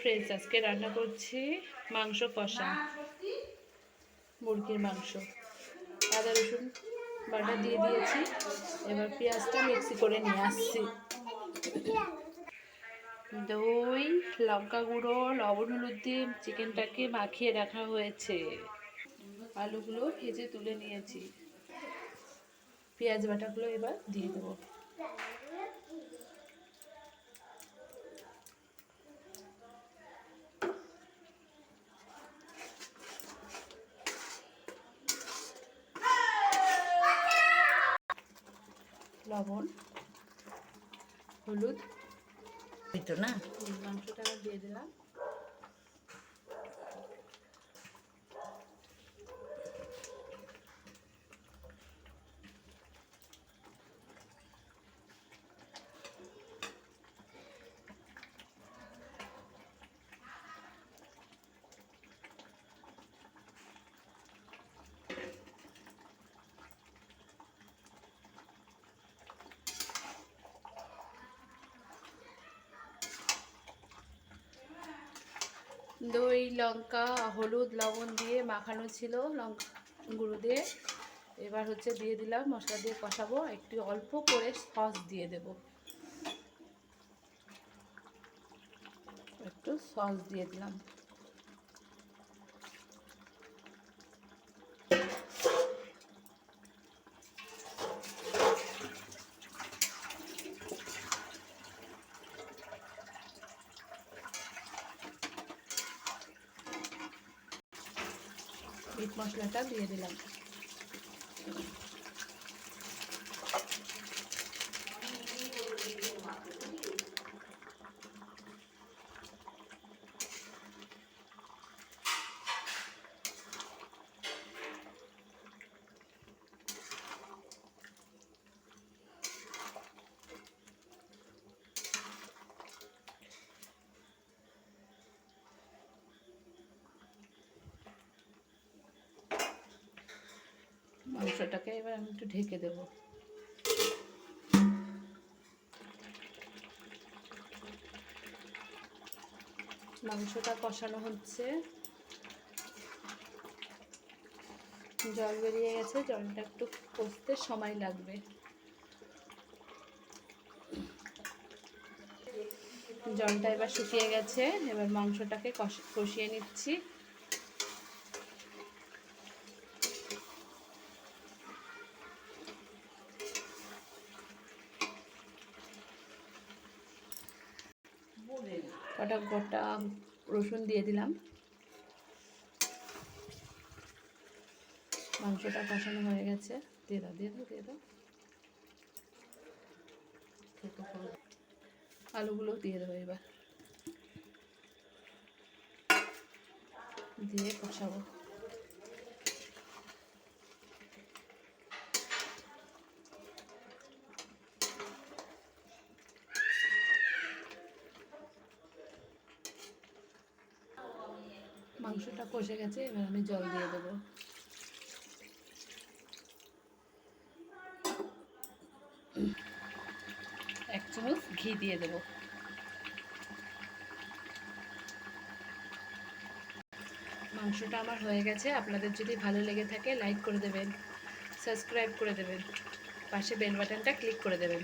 Friends আজকে রান্না করছি মাংস কষা, মুরগির মাংস। আদা, রসুন বাটা দিয়ে দিয়েছি। এবার পেঁয়াজটা মিক্সি করে নিয়ে আসছি। দই, লঙ্কা গুঁড়ো, লবণ, হলুদ দিয়ে চিকেনটাকে মাখিয়ে রাখা হয়েছে। আলুগুলো ভেজে তুলে নিয়েছি। পেঁয়াজ বাটাগুলো এবার দিয়ে দেবো। লবণ হলুদ। তো না? মাংসটা দিয়ে দিলাম। দই, লঙ্কা, হলুদ, লবণ দিয়ে মাখানো ছিল লঙ্কা গুঁড়ো দিয়ে। এবার হচ্ছে দিয়ে দিলাম, মশলা দিয়ে কষাবো। একটু অল্প করে সস দিয়ে দেব। একটু সস দিয়ে দিলাম। মিট মশলাটা দিয়ে দিলাম মাংসটাকে এবার আমি একটু ঢেকে দেবো। মাংসটা কষানো হচ্ছে। জল বেরিয়ে গেছে, জলটা একটু কষতে সময় লাগবে। জলটা এবার শুকিয়ে গেছে, এবার মাংসটাকে কষ- কষিয়ে নিচ্ছি। কটা গোটা রসুন দিয়ে দিলাম। মাংসটা কষানো হয়ে গেছে। দিয়ে দাও দিয়ে দাও দিয়ে দাও। আলুগুলো দিয়ে দেবো এবার। দিয়ে কষাবো। মাংসটা কষে গেছে, এবার আমি জল দিয়ে দেবো। এক চামচ ঘি দিয়ে দেবো। মাংসটা আমার হয়ে গেছে, আপনাদের যদি ভালো লেগে থাকে, লাইক করে দেবেন, সাবস্ক্রাইব করে দেবেন, পাশে বেল বাটনটা ক্লিক করে দেবেন।